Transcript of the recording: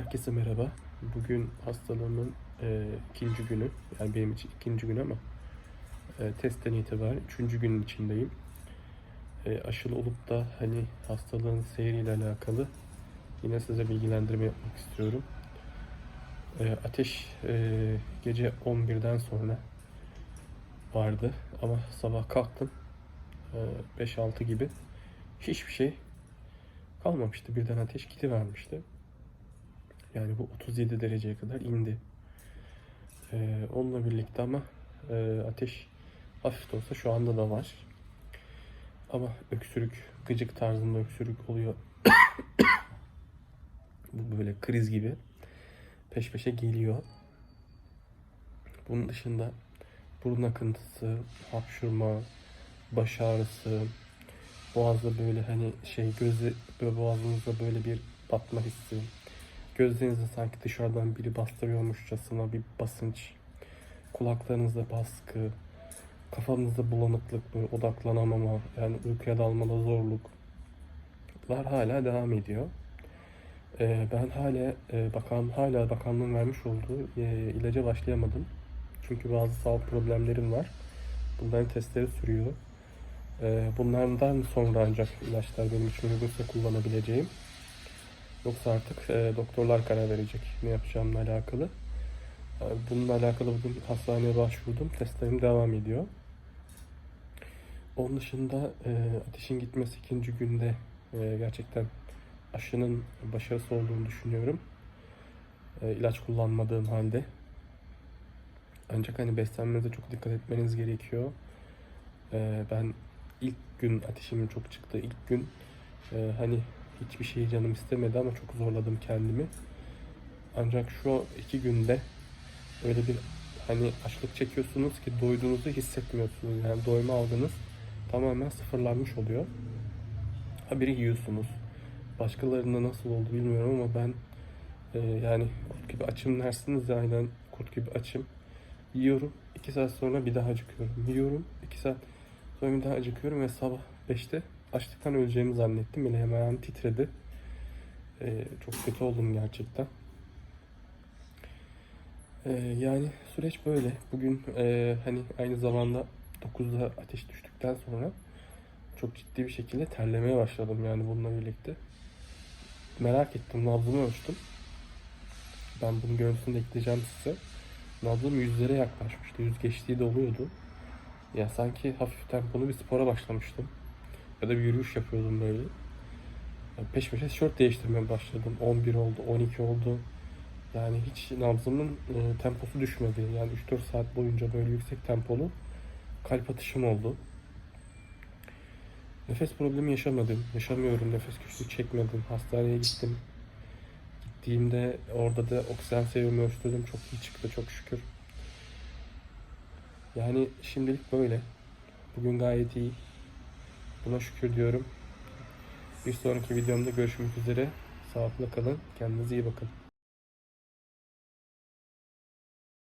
Herkese merhaba. Bugün hastalığımın e, ikinci günü. Yani benim için ikinci gün ama e, testten itibaren üçüncü günün içindeyim. E, aşılı olup da hani hastalığın seyriyle alakalı yine size bilgilendirme yapmak istiyorum. E, ateş e, gece 11'den sonra vardı ama sabah kalktım e, 5-6 gibi hiçbir şey kalmamıştı. Birden ateş gidivermişti. Yani bu 37 dereceye kadar indi. Ee, onunla birlikte ama e, ateş hafif de olsa şu anda da var. Ama öksürük, gıcık tarzında öksürük oluyor. bu böyle kriz gibi peş peşe geliyor. Bunun dışında burun akıntısı, hapşurma, baş ağrısı, boğazda böyle hani şey gözü boğazınızda böyle bir batma hissi, gözlerinizde sanki dışarıdan biri bastırıyormuşçasına bir basınç, kulaklarınızda baskı, kafanızda bulanıklık, böyle odaklanamama, yani uykuya dalmada zorluk. Bunlar hala devam ediyor. Ee, ben hala e, bakan hala bakanlığın vermiş olduğu e, ilaca başlayamadım. Çünkü bazı sağlık problemlerim var. Bunların testleri sürüyor. Ee, bunlardan sonra ancak ilaçlar benim için uygunsa kullanabileceğim. Yoksa artık e, doktorlar karar verecek ne yapacağımla alakalı. E, bununla alakalı bugün hastaneye başvurdum. Testlerim devam ediyor. Onun dışında e, ateşin gitmesi ikinci günde e, gerçekten aşının başarısı olduğunu düşünüyorum. E, ilaç kullanmadığım halde. Ancak hani beslenmenize çok dikkat etmeniz gerekiyor. E, ben ilk gün ateşimin çok çıktığı ilk gün e, hani hiçbir şey canım istemedi ama çok zorladım kendimi. Ancak şu iki günde öyle bir hani açlık çekiyorsunuz ki doyduğunuzu hissetmiyorsunuz. Yani doyma algınız tamamen sıfırlanmış oluyor. Haberi yiyorsunuz. Başkalarında nasıl oldu bilmiyorum ama ben e, yani kurt gibi açım dersiniz ya aynen kurt gibi açım. Yiyorum. iki saat sonra bir daha acıkıyorum. Yiyorum. iki saat sonra bir daha acıkıyorum ve sabah 5'te açlıktan öleceğimi zannettim. Yine hemen titredi. Ee, çok kötü oldum gerçekten. Ee, yani süreç böyle. Bugün e, hani aynı zamanda 9'da ateş düştükten sonra çok ciddi bir şekilde terlemeye başladım yani bununla birlikte. Merak ettim, nabzımı ölçtüm. Ben bunun görüntüsünü de ekleyeceğim size. Nabzım yüzlere yaklaşmıştı. Yüz geçtiği de oluyordu. Ya sanki hafif tempolu bir spora başlamıştım. Ya da bir yürüyüş yapıyordum böyle. Ya peş peşe tişört değiştirmeye başladım. 11 oldu, 12 oldu. Yani hiç nabzımın e, temposu düşmedi. Yani 3-4 saat boyunca böyle yüksek tempolu kalp atışım oldu. Nefes problemi yaşamadım. Yaşamıyorum. Nefes güçlüğü çekmedim. Hastaneye gittim. Gittiğimde orada da oksijen seviyemi ölçtürdüm. Çok iyi çıktı çok şükür. Yani şimdilik böyle. Bugün gayet iyi. Buna şükür diyorum. Bir sonraki videomda görüşmek üzere. Sağlıklı kalın. Kendinize iyi bakın.